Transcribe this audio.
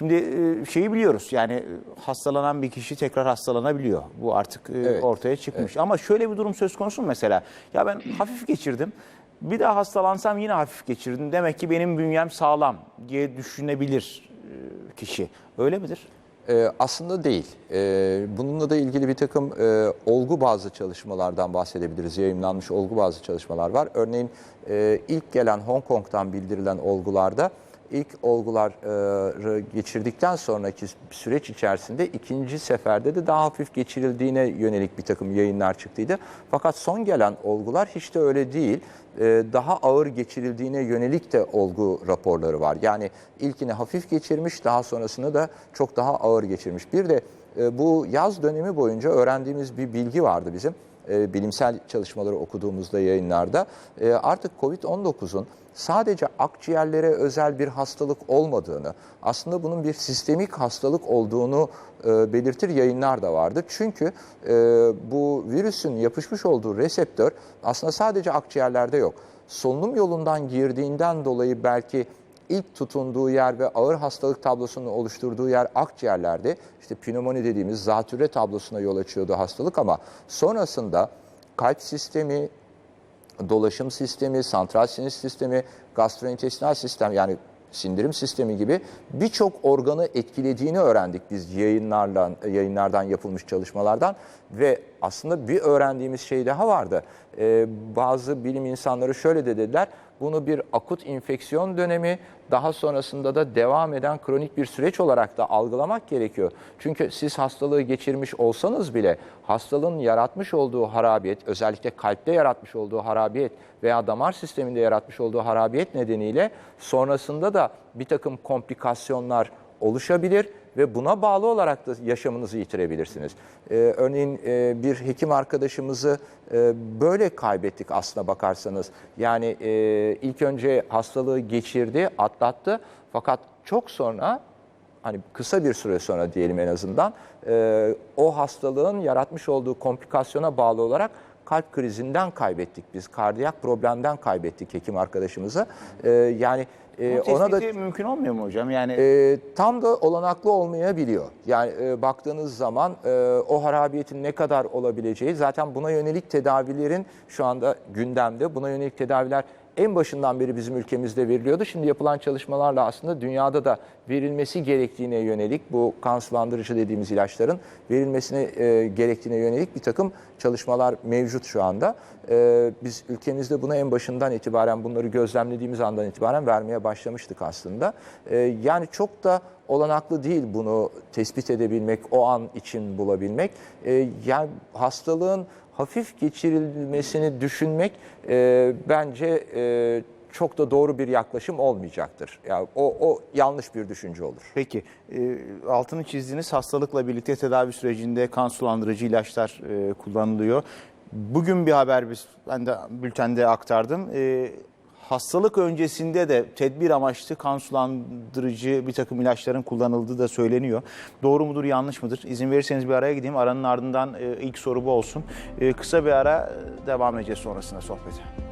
Şimdi e, şeyi biliyoruz yani e, hastalanan bir kişi tekrar hastalanabiliyor. Bu artık e, Evet. ortaya çıkmış. Ama şöyle bir durum söz konusu mu mesela? Ya ben hafif geçirdim. Bir daha hastalansam yine hafif geçirdim. Demek ki benim bünyem sağlam diye düşünebilir kişi. Öyle midir? Ee, aslında değil. Ee, bununla da ilgili bir takım e, olgu bazı çalışmalardan bahsedebiliriz. Yayınlanmış olgu bazı çalışmalar var. Örneğin e, ilk gelen Hong Kong'dan bildirilen olgularda ilk olguları geçirdikten sonraki süreç içerisinde ikinci seferde de daha hafif geçirildiğine yönelik bir takım yayınlar çıktıydı. Fakat son gelen olgular hiç de öyle değil. Ee, Daha ağır geçirildiğine yönelik de olgu raporları var. Yani ilkini hafif geçirmiş, daha sonrasını da çok daha ağır geçirmiş. Bir de bu yaz dönemi boyunca öğrendiğimiz bir bilgi vardı bizim e, bilimsel çalışmaları okuduğumuzda yayınlarda e, artık COVID-19'un sadece akciğerlere özel bir hastalık olmadığını, aslında bunun bir sistemik hastalık olduğunu e, belirtir yayınlar da vardı. Çünkü e, bu virüsün yapışmış olduğu reseptör aslında sadece akciğerlerde yok. Solunum yolundan girdiğinden dolayı belki ilk tutunduğu yer ve ağır hastalık tablosunu oluşturduğu yer akciğerlerde işte pnömoni dediğimiz zatürre tablosuna yol açıyordu hastalık ama sonrasında kalp sistemi, dolaşım sistemi, santral sinir sistemi, gastrointestinal sistem yani sindirim sistemi gibi birçok organı etkilediğini öğrendik biz yayınlardan yayınlardan yapılmış çalışmalardan ve aslında bir öğrendiğimiz şey daha vardı. Ee, bazı bilim insanları şöyle de dediler. Bunu bir akut infeksiyon dönemi daha sonrasında da devam eden kronik bir süreç olarak da algılamak gerekiyor. Çünkü siz hastalığı geçirmiş olsanız bile hastalığın yaratmış olduğu harabiyet, özellikle kalpte yaratmış olduğu harabiyet veya damar sisteminde yaratmış olduğu harabiyet nedeniyle sonrasında da bir takım komplikasyonlar oluşabilir ve buna bağlı olarak da yaşamınızı yitirebilirsiniz. Ee, örneğin e, bir hekim arkadaşımızı e, böyle kaybettik aslına bakarsanız. Yani e, ilk önce hastalığı geçirdi, atlattı fakat çok sonra hani kısa bir süre sonra diyelim en azından e, o hastalığın yaratmış olduğu komplikasyona bağlı olarak kalp krizinden kaybettik biz. Kardiyak problemden kaybettik hekim arkadaşımızı. E, yani e, ona da mümkün olmuyor mu hocam? Yani e, tam da olanaklı olmayabiliyor. Yani e, baktığınız zaman e, o harabiyetin ne kadar olabileceği zaten buna yönelik tedavilerin şu anda gündemde. Buna yönelik tedaviler en başından beri bizim ülkemizde veriliyordu. Şimdi yapılan çalışmalarla aslında dünyada da verilmesi gerektiğine yönelik bu kan sulandırıcı dediğimiz ilaçların verilmesine e, gerektiğine yönelik bir takım çalışmalar mevcut şu anda. E, biz ülkemizde buna en başından itibaren bunları gözlemlediğimiz andan itibaren vermeye başlamıştık aslında. E, yani çok da olanaklı değil bunu tespit edebilmek, o an için bulabilmek. E, yani hastalığın hafif geçirilmesini düşünmek e, bence e, çok da doğru bir yaklaşım olmayacaktır. Yani o, o yanlış bir düşünce olur. Peki, e, altını çizdiğiniz hastalıkla birlikte tedavi sürecinde kan sulandırıcı ilaçlar e, kullanılıyor. Bugün bir haber biz, ben de bültende aktardım. E, hastalık öncesinde de tedbir amaçlı kan sulandırıcı bir takım ilaçların kullanıldığı da söyleniyor. Doğru mudur, yanlış mıdır? İzin verirseniz bir araya gideyim. Aranın ardından e, ilk soru bu olsun. E, kısa bir ara e, devam edeceğiz sonrasında sohbete.